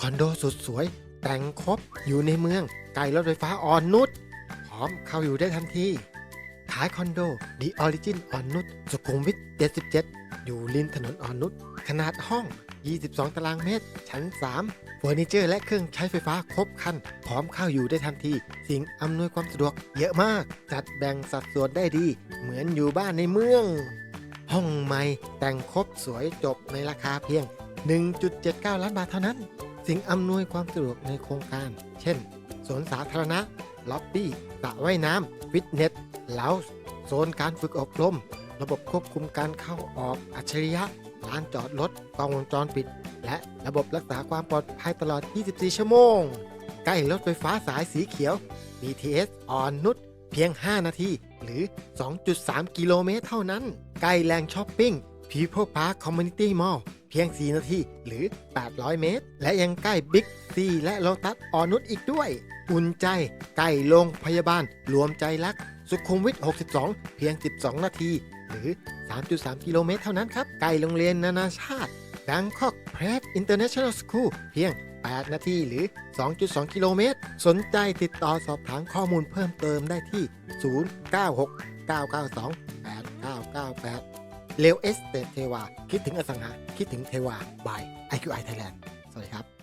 คอนโดสุดสวย แต่งครบอยู่ในเมืองใกลรถไฟฟ้าอ่อนนุชพร้อมเข้าอยู่ได้ทันที ขายคอนโด The Origin อ่อนนุชสุขุมวิท 77 อยู่ริมถนนอ่อนนุชขนาดห้อง 22 ตารางเมตร ชั้น 3 เฟอร์นิเจอร์และเครื่องใช้ไฟฟ้าครบคัน พร้อมเข้าอยู่ได้ทันที สิ่งอำนวยความสะดวกเยอะมาก จัดแบ่งสัดส่วนได้ดี เหมือนอยู่บ้านในเมือง ห้องใหม่แต่งครบสวยจบในราคาเพียง 1.79 ล้านบาทเท่านั้น สิ่งอำนวยความสะดวกในโครงการ เช่น สวนสาธารณะ ล็อบบี้สระว่ายน้ำ ฟิตเนสเลาส์โซนการฝึกอบรม ระบบควบคุมการเข้าออกอัจฉริยะลานจอดรถกล้องวงจรปิด และระบบรักษาความปลอดภัยตลอด 24 ชั่วโมง ใกล้รถไฟฟ้าสายสีเขียว BTS อ่อนนุชเพียง 5 นาที หรือ 2.3 กิโลเมตรเท่านั้น ใกล้แหล่งช้อปปิ้ง People Park Community Mall เพียง 4 นาทีหรือ 800 เมตร และยังใกล้บิ๊กซีและโลตัสออนุชอีกด้วย อุ่นใจใกล้โรงพยาบาลรวมใจรัก สุขุมวิท 62 เพียง 12 นาที หรือ 3.3 กิโลเมตรเท่านั้นครับใกล้โรงเรียนนานาชาติ Bangkok Prep International School เพียง 8 นาทีหรือ 2.2 กิโลเมตร สนใจติดต่อสอบถามข้อมูลเพิ่มเติมได้ที่ 096 992 8998เร็วเอสเตเทวา คิดถึงอสังหา คิดถึงเทวาบาย IQI Thailand สวัสดีครับ